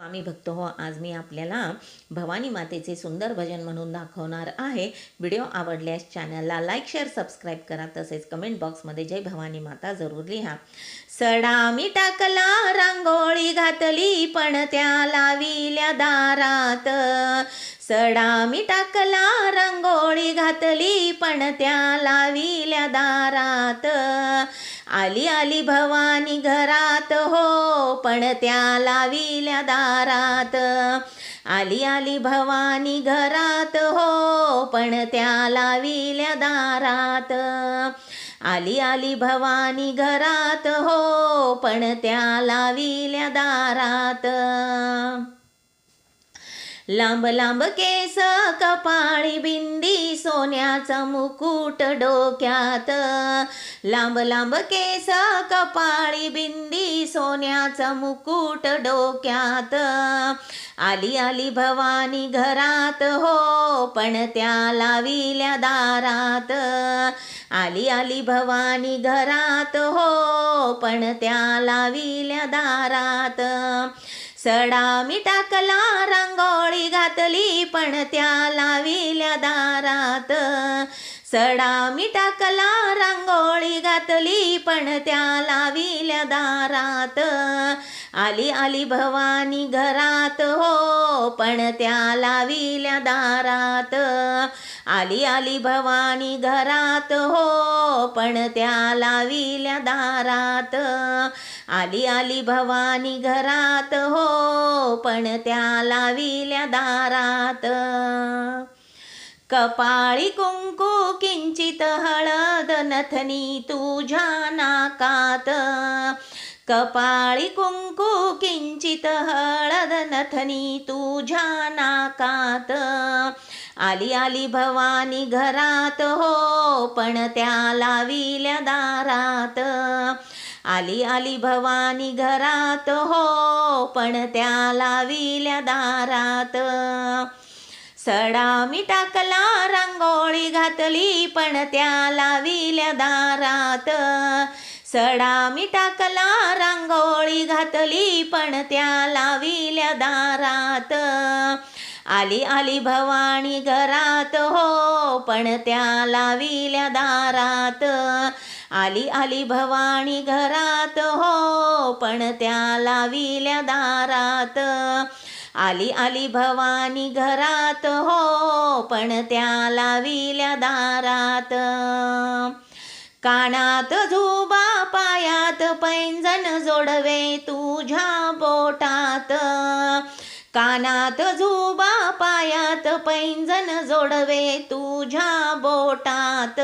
स्वामी भक्त हो आज मी आपल्याला भवानी मातेचे सुंदर भजन म्हणून दाखवणार आहे. व्हिडिओ आवडल्यास चॅनलला लाईक शेअर सबस्क्राईब करा. तसेच कमेंट बॉक्समध्ये जय भवानी माता जरूर लिहा. सडा मी टाकला रांगोळी घातली पण त्या लाविल्या दारात. सडा मी टाकला रांगोळी घातली पण त्या लाविल्या दारात. आली आली भवानी घरात हो पण त्या लाविल्या दारात. आली आली भवानी घरात हो पण त्या लाविल्या दारात. आली आली भवानी घरात हो पण त्या लाविल्या दारात. लांब लांब केस कपाळी बिंदी सोन्याचा मुकुट डोक्यात. लांब लांब केस कपाळी बिंदी सोन्याचा मुकुट डोक्यात. आली आली भवानी घरात हो पण त्या लाविल्या दारात. आली आली भवानी घरात हो पण त्या लाविल्या दारात. सडा मी टाकला रांगोळी घातली पण त्या लाविल्या दारात. सडा मी टाकला रांगोळी घातली पण त्या लाविल्या दारात. आली आली भवानी घरात हो पण त्या लाविल्या दारात. आली आली भवानी घरात हो पण त्या लाविल्या दारात. आली आली भवानी घरात हो पण त्या लाविल्या दारात. कपाळी कुंकू किंचित हळद नथनी तुझ्या नाकात. कपाळी कुंकू किंचित हळद नथनी तुझ्या नाकात. आली आली भवानी घरात हो पण त्या लाविल्या दारात. आली आली भवानी घरात हो पण त्या लाविल्या दारात. सडा मी टाकला रांगोळी घातली पण त्या लाविल्या दारात. सडा मी टाकला रांगोळी घातली पण त्या लाविल्या दारात. आली आली भवानी घरात हो पण त्या लाविल्या दारात. आली आली भवानी घरात हो पण त्या लाविल्या दारात. आली आली भवानी घरात हो पण त्याला विल्या दारात. कानात झुबा पायात पैंजण जोडवे तुझ्या बोटात. कानात झुबा पायात पैंजण जोडवे तुझ्या बोटात.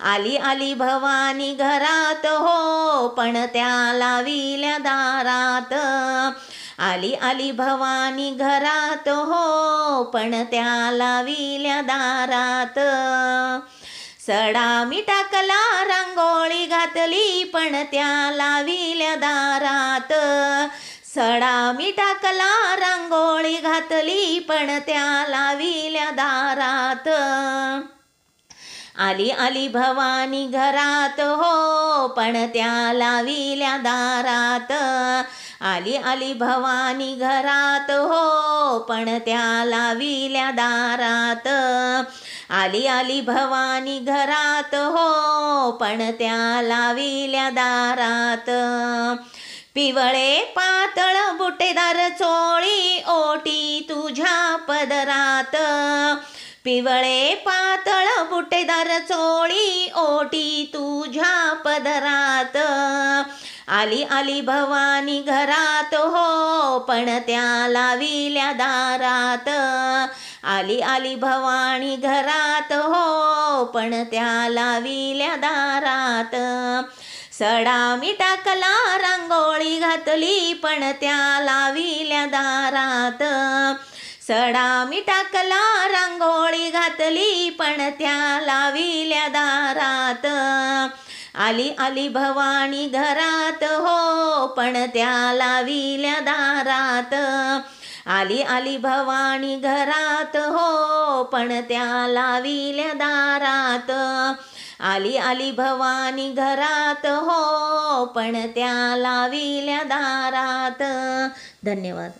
आली आली भवानी घरात हो पण त्या लाविल्या दारात. आली आली भवानी घरात हो पण त्या लाविल्या दारात. सडा मी टाकला रांगोळी घातली पण त्या लाविल्या दारात. सडा मी टाकला रांगोळी घातली पण त्या लाविल्या दारात. आली आली भवानी घरात हो पण त्या लाविल्या दारात. आली आली भवानी घरात हो पण त्या लाविल्या दारात. आली आली भवानी घरात हो पण त्या लाविल्या दारात. पिवळे पातळ बुटेदार चोळी ओटी तुझ्या पदरात. पिवळे पातळ बुटेदार चोळी ओटी तुझ्या पदरात. आली आली भवानी घरात हो पण त्या लाविल्या दारात. आली आली भवानी घरात हो पण त्या लाविल्या दारात. सडा मी टाकला रांगोळी घातली पण त्या लाविल्या दारात. सडा मी टाकला रांगोळी घातली पण त्या लाविल्या दारात. आली आली भवानी घरात हो पण त्या लाविल्या दारात. आली आली भवानी घरात हो पण त्या लाविल्या दारात. आली आली भवानी घरात हो पण त्या लाविल्या दारात. धन्यवाद.